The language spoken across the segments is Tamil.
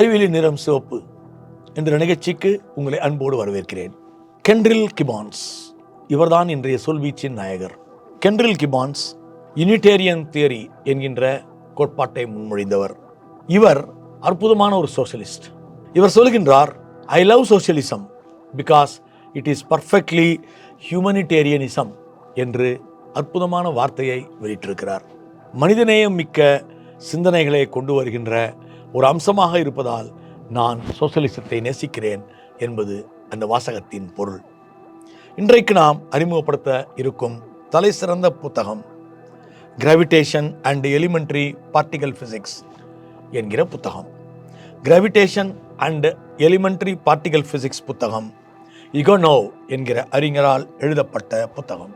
அறிவியலி நிறம் சிவப்பு என்ற நிகழ்ச்சிக்கு உங்களை அன்போடு வரவேற்கிறேன். கென்ட்ரில் கிபான்ஸ். இவர்தான் இன்றைய சொல்வீச்சின் நாயகர். கென்ட்ரில் கிபான்ஸ் யூனிடேரியன் தியரி என்கின்ற கோட்பாட்டை முன்மொழிந்தவர். இவர் அற்புதமான ஒரு சோசியலிஸ்ட் இவர் சொல்கின்றார் I love socialism because it is perfectly humanitarianism என்று அற்புதமான வார்த்தையை வெளியிட்டிருக்கிறார். மனிதநேயம் மிக்க சிந்தனைகளை கொண்டு வருகின்ற ஒரு அம்சமாக இருப்பதால் நான் சோசலிசத்தை நேசிக்கிறேன் என்பது அந்த வாசகத்தின் பொருள். இன்றைக்கு நாம் அறிமுகப்படுத்த இருக்கும் தலை சிறந்த புத்தகம் gravitation and elementary particle physics என்கிற புத்தகம். Gravitation and elementary particle physics புத்தகம் இகோனோவ் என்கிற அறிஞரால் எழுதப்பட்ட புத்தகம்.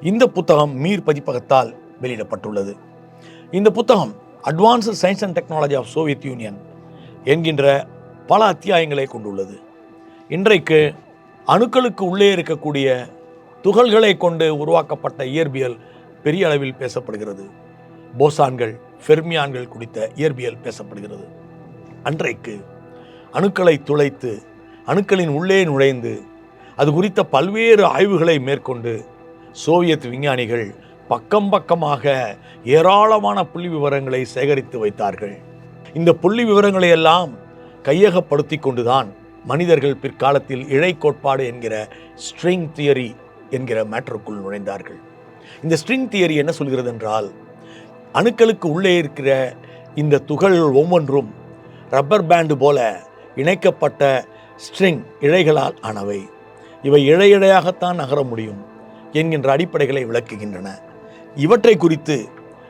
இந்த புத்தகம் மீர் பதிப்பகத்தால் வெளியிடப்பட்டுள்ளது. இந்த புத்தகம் advanced science and technology of Soviet Union என்கின்ற பல அத்தியாயங்களை கொண்டுள்ளது. இன்றைக்கு அணுக்களுக்கு உள்ளே இருக்கக்கூடிய துகள்களை கொண்டு உருவாக்கப்பட்ட இயற்பியல் பெரிய அளவில் பேசப்படுகிறது. போசான்கள் ஃபெர்மியான்கள் குறித்த இயற்பியல் பேசப்படுகிறது. அன்றைக்கு அணுக்களை துளைத்து அணுக்களின் உள்ளே நுழைந்து அது குறித்த பல்வேறு ஆய்வுகளை மேற்கொண்டு சோவியத் விஞ்ஞானிகள் பக்கம் பக்கமாக ஏராளமான புள்ளி விவரங்களை சேகரித்து வைத்தார்கள். இந்த புள்ளி விவரங்களை எல்லாம் கையகப்படுத்தி கொண்டுதான் மனிதர்கள் பிற்காலத்தில் இழை கோட்பாடு என்கிற ஸ்ட்ரிங் தியரி என்கிற மேட்டருக்குள் நுழைந்தார்கள். இந்த ஸ்ட்ரிங் தியரி என்ன சொல்கிறது என்றால் அணுக்களுக்கு உள்ளே இருக்கிற இந்த துகள்கள் ஒவ்வொன்றும் ரப்பர் பேண்டு போல இணைக்கப்பட்ட ஸ்ட்ரிங் இழைகளால் ஆனவை. இவை இழையிழையாகத்தான் நகர முடியும் என்கின்ற அடிப்படைகளை விளக்குகின்றன. இவற்றை குறித்து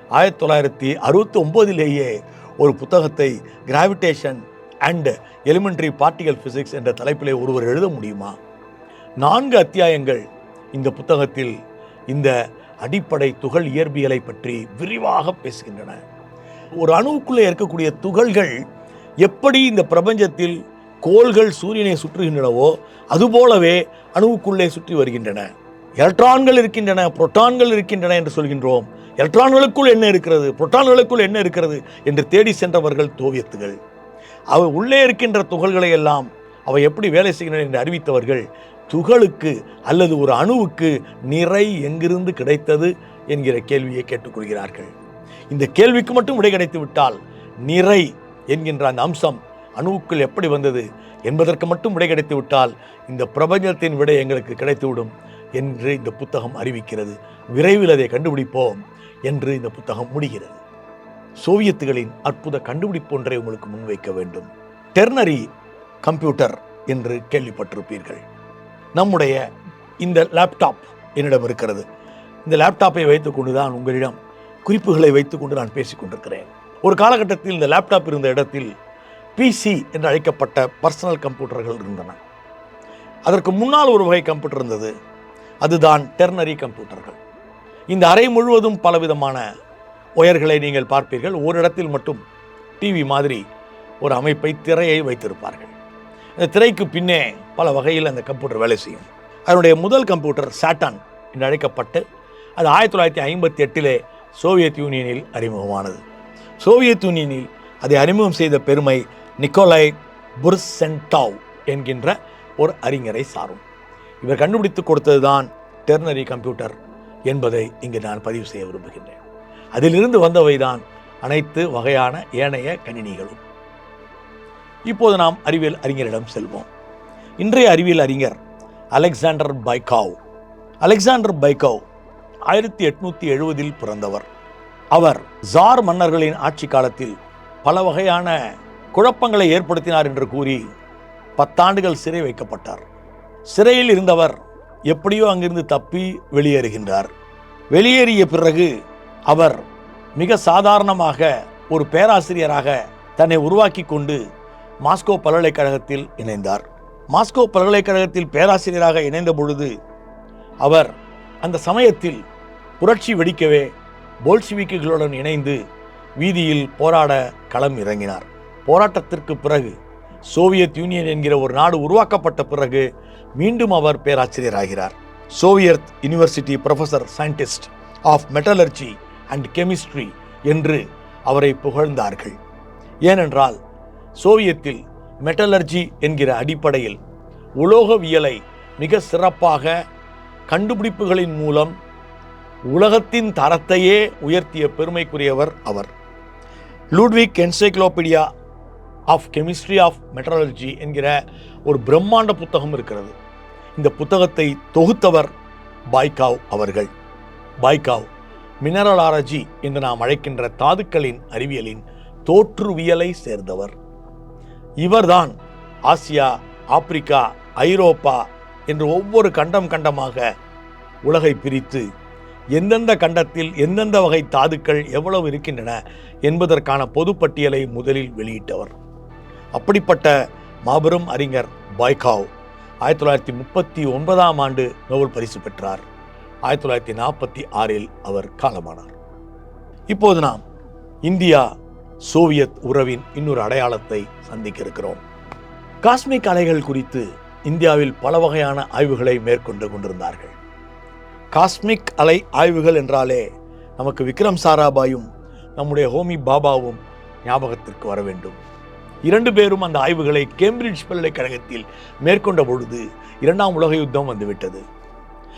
ஆயிரத்தி தொள்ளாயிரத்தி அறுபத்தி ஒம்போதிலேயே ஒரு புத்தகத்தை gravitation and elementary particle physics என்ற தலைப்பிலே ஒருவர் எழுத முடியுமா? நான்கு அத்தியாயங்கள் இந்த புத்தகத்தில் இந்த அடிப்படை துகள் இயற்பியலை பற்றி விரிவாக பேசுகின்றன. ஒரு அணுவுக்குள்ளே இருக்கக்கூடிய துகள்கள் எப்படி இந்த பிரபஞ்சத்தில் கோள்கள் சூரியனை சுற்றுகின்றனவோ அதுபோலவே அணுவுக்குள்ளே சுற்றி வருகின்றன. எலக்ட்ரான்கள் இருக்கின்றன புரோட்டான்கள் இருக்கின்றன என்று சொல்கின்றோம். எலக்ட்ரான்களுக்குள் என்ன இருக்கிறது? புரோட்டான்களுக்குள் என்ன இருக்கிறது? என்று தேடி சென்றவர்கள் தோவியத்துகள். அவை உள்ளே இருக்கின்ற துகள்களை எல்லாம் அவை எப்படி வேலை செய்கின்றன என்று அறிவித்தவர்கள் துகளுக்கு அல்லது ஒரு அணுவுக்கு நிறை எங்கிருந்து கிடைத்தது என்கிற கேள்வியை கேட்டுக்கொள்கிறார்கள். இந்த கேள்விக்கு மட்டும் விடை கிடைத்து விட்டால் நிறை என்கின்ற அந்த அம்சம் அணுவுக்குள் எப்படி வந்தது என்பதற்கு மட்டும் விடை கிடைத்து விட்டால் இந்த பிரபஞ்சத்தின் விடை எங்களுக்கு கிடைத்துவிடும். என்று இந்த புத்தகம் அறிவிக்கிறது. விரைவில் அதை கண்டுபிடிப்போம் என்று இந்த புத்தகம் முடிகிறது. சோவியத்துகளின் அற்புத கண்டுபிடிப்பு ஒன்றை உங்களுக்கு முன்வைக்க வேண்டும். டெர்னரி கம்ப்யூட்டர் என்று கேள்விப்பட்டிருப்பீர்கள். நம்முடைய இந்த லேப்டாப் என்னிடம் இருக்கிறது. இந்த லேப்டாப்பை வைத்துக்கொண்டு தான் உங்களிடம் குறிப்புகளை வைத்துக்கொண்டு நான் பேசிக் கொண்டிருக்கிறேன். ஒரு காலகட்டத்தில் இந்த லேப்டாப் இருந்த இடத்தில் பிசி என்று அழைக்கப்பட்ட பர்சனல் கம்ப்யூட்டர்கள் இருந்தன. அதற்கு முன்னால் ஒரு வகை கம்ப்யூட்டர் இருந்தது. அதுதான் டெர்னரி கம்ப்யூட்டர்கள். இந்த அறை முழுவதும் பலவிதமான ஒயர்களை நீங்கள் பார்ப்பீர்கள். ஒரு இடத்தில் மட்டும் டிவி மாதிரி ஒரு அமைப்பை திரையை வைத்திருப்பார்கள். இந்த திரைக்கு பின்னே பல வகையில் அந்த கம்ப்யூட்டர் வேலை செய்யும். அதனுடைய முதல் கம்ப்யூட்டர் சாட்டான் என்று அழைக்கப்பட்டு அது ஆயிரத்தி தொள்ளாயிரத்தி ஐம்பத்தி எட்டிலே சோவியத் யூனியனில் அறிமுகமானது. சோவியத் யூனியனில் அதை அறிமுகம் செய்த பெருமை நிக்கோலை புர்சென்டாவ் என்கின்ற ஒரு அறிஞரை சாரும். இவர் கண்டுபிடித்து கொடுத்ததுதான் டெர்னரி கம்ப்யூட்டர் என்பதை இங்கு நான் பதிவு செய்ய விரும்புகின்றேன். அதிலிருந்து வந்தவை தான் அனைத்து வகையான ஏனைய கணினிகளும். இப்போது நாம் அறிவியல் அறிஞரிடம் செல்வோம். இன்றைய அறிவியல் அறிஞர் அலெக்சாண்டர் பைகாவ். அலெக்சாண்டர் பைகாவ் ஆயிரத்தி எட்நூத்தி எழுபதில் பிறந்தவர். அவர் ஜார் மன்னர்களின் ஆட்சி காலத்தில் பல வகையான குழப்பங்களை ஏற்படுத்தினார் என்று கூறி பத்தாண்டுகள் சிறை வைக்கப்பட்டார். சிறையில் இருந்தவர் எப்படியோ அங்கிருந்து தப்பி வெளியேறுகின்றார். வெளியேறிய பிறகு அவர் மிக சாதாரணமாக ஒரு பேராசிரியராக தன்னை உருவாக்கி கொண்டு மாஸ்கோ பல்கலைக்கழகத்தில் இணைந்தார். மாஸ்கோ பல்கலைக்கழகத்தில் பேராசிரியராக இணைந்த பொழுது அவர் அந்த சமயத்தில் புரட்சி வெடிக்கவே போல்ஷிவிக்குகளுடன் இணைந்து வீதியில் போராட களம் இறங்கினார். போராட்டத்திற்கு பிறகு சோவியத் யூனியன் என்கிற ஒரு நாடு உருவாக்கப்பட்ட பிறகு மீண்டும் அவர் பேராசிரியராகிறார். Soviet university professor scientist of metallurgy and chemistry என்று அவரை புகழ்ந்தார்கள். ஏனென்றால் சோவியத்தில் மெட்டலர்ஜி என்கிற அடிப்படையில் உலோகவியலை மிக சிறப்பாக கண்டுபிடிப்புகளின் மூலம் உலகத்தின் தரத்தையே உயர்த்திய பெருமைக்குரியவர் அவர். Ludwig encyclopedia of chemistry of metallurgy என்கிற ஒரு பிரம்மாண்ட புத்தகம் இருக்கிறது. இந்த புத்தகத்தை தொகுத்தவர் பாய்காவ் அவர்கள். பாய்காவ் மினரலாலஜி என்று நாம் அழைக்கின்ற தாதுக்களின் அறிவியலின் தோற்றுவியலை சேர்ந்தவர். இவர்தான் ஆசியா ஆப்பிரிக்கா ஐரோப்பா என்று ஒவ்வொரு கண்டம் கண்டமாக உலகை பிரித்து எந்தெந்த கண்டத்தில் எந்தெந்த வகை தாதுக்கள் எவ்வளவு இருக்கின்றன என்பதற்கான பொதுப்பட்டியலை முதலில் வெளியிட்டவர். அப்படிப்பட்ட மாபெரும் அறிஞர் பாய்காவ் ஆயிரத்தி தொள்ளாயிரத்தி முப்பத்தி ஒன்பதாம் ஆண்டு நோபல் பரிசு பெற்றார். ஆயிரத்தி தொள்ளாயிரத்தி நாற்பத்தி ஆறில் அவர் காலமானார். இப்போது நாம் இந்தியா சோவியத் உறவின் இன்னொரு அடையாளத்தை சந்திக்க இருக்கிறோம் காஸ்மிக் அலைகள் குறித்து இந்தியாவில் பல வகையான ஆய்வுகளை மேற்கொண்டு கொண்டிருந்தார்கள். காஸ்மிக் அலை ஆய்வுகள் என்றாலே நமக்கு விக்ரம் சாராபாயும் நம்முடைய ஹோமி பாபாவும் ஞாபகத்திற்கு வர வேண்டும். இரண்டு பேரும் அந்த ஆய்வுகளை கேம்பிரிட்ஜ் பல்கலைக்கழகத்தில் மேற்கொண்ட பொழுது இரண்டாம் உலக யுத்தம் வந்துவிட்டது.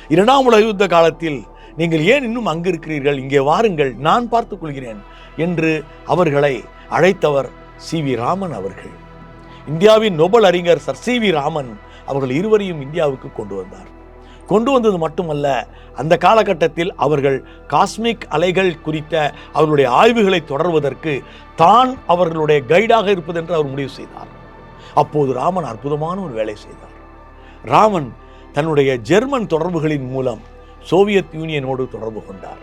இரண்டாம் உலக யுத்த காலத்தில் நீங்கள் ஏன் இன்னும் அங்கு இருக்கிறீர்கள் இங்கே வாருங்கள் நான் பார்த்துக் கொள்கிறேன் என்று அவர்களை அழைத்தவர் சி வி ராமன் அவர்கள். இந்தியாவின் நொபல் அறிஞர் சர் சி வி ராமன் அவர்கள் இருவரையும் இந்தியாவுக்கு கொண்டு வந்தார். கொண்டு வந்தது மட்டுமல்ல அந்த காலகட்டத்தில் அவர்கள் காஸ்மிக் அலைகள் குறித்த அவர்களுடைய ஆய்வுகளை தொடர்வதற்கு தான் அவர்களுடைய கைடாக இருப்பதென்று அவர் முடிவு செய்தார். அப்போது ராமன் அற்புதமான ஒரு வேலை செய்தார். ராமன் தன்னுடைய ஜெர்மன் தொடர்புகளின் மூலம் சோவியத் யூனியனோடு தொடர்பு கொண்டார்.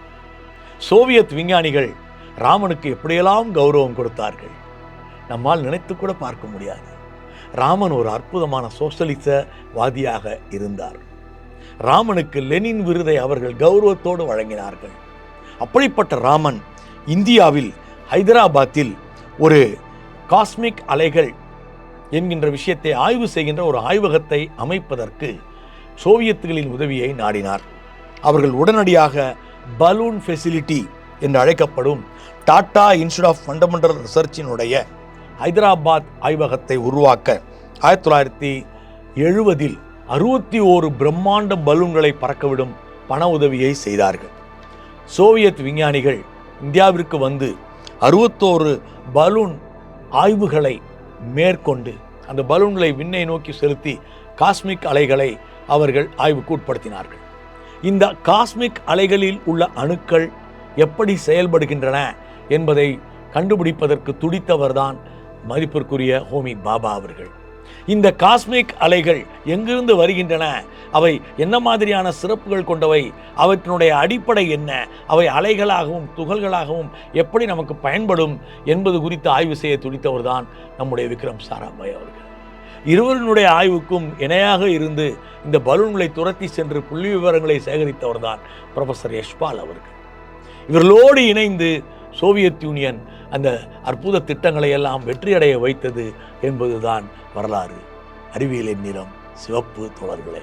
சோவியத் விஞ்ஞானிகள் ராமனுக்கு எப்படியெல்லாம் கௌரவம் கொடுத்தார்கள் நம்மால் நினைத்து கூட பார்க்க முடியாது. ராமன் ஒரு அற்புதமான சோசலிசவாதியாக இருந்தார். ராமனுக்கு லெனின் விருதை அவர்கள் கௌரவத்தோடு வழங்கினார்கள். அப்படிப்பட்ட ராமன் இந்தியாவில் ஹைதராபாத்தில் ஒரு காஸ்மிக் அலைகள் என்கின்ற விஷயத்தை ஆய்வு செய்கின்ற ஒரு ஆய்வகத்தை அமைப்பதற்கு சோவியத்துகளின் உதவியை நாடினார். அவர்கள் உடனடியாக பலூன் ஃபெசிலிட்டி என்று அழைக்கப்படும் டாடா இன்ஸ்டியூட் ஆஃப் ஃபண்டமெண்டல் ரிசர்ச்சினுடைய ஹைதராபாத் ஆய்வகத்தை உருவாக்க ஆயிரத்தி தொள்ளாயிரத்தி எழுபதில் அறுபத்தி ஓரு பிரம்மாண்ட பலூன்களை பறக்கவிடும் பண உதவியை செய்தார்கள். சோவியத் விஞ்ஞானிகள் இந்தியாவிற்கு வந்து அறுபத்தோரு பலூன் ஆய்வுகளை மேற்கொண்டு அந்த பலூன்களை விண்ணை நோக்கி செலுத்தி காஸ்மிக் அலைகளை அவர்கள் ஆய்வுக்கு உட்படுத்தினார்கள். இந்த காஸ்மிக் அலைகளில் உள்ள அணுக்கள் எப்படி செயல்படுகின்றன என்பதை கண்டுபிடிப்பதற்கு துடித்தவர்தான் மதிப்பிற்குரிய ஹோமி பாபா அவர்கள். இந்த காஸ்மிக் அலைகள் எங்கிருந்து வருகின்றன? அவை என்ன மாதிரியான சிறப்புகள் கொண்டவை? அவற்றினுடைய அடிப்படை என்ன? அவை அலைகளாகவும் துகள்களாகவும் எப்படி நமக்கு பயன்படும் என்பது குறித்து ஆய்வு செய்ய துடித்தவர்தான் நம்முடைய விக்ரம் சாராபாய் அவர்கள். இருவரினுடைய ஆய்வுக்கும் இணையாக இருந்து இந்த பலூன்களை துரத்தி சென்று புள்ளி விவரங்களை சேகரித்தவர்தான் ப்ரொஃபஸர் யஷ்பால் அவர்கள். இவர்களோடு இணைந்து சோவியத் யூனியன் அந்த அற்புத திட்டங்களை எல்லாம் வெற்றியடைய வைத்தது என்பதுதான் வரலாறு. அறிவியலின் நிறம் சிவப்பு தோழர்களே.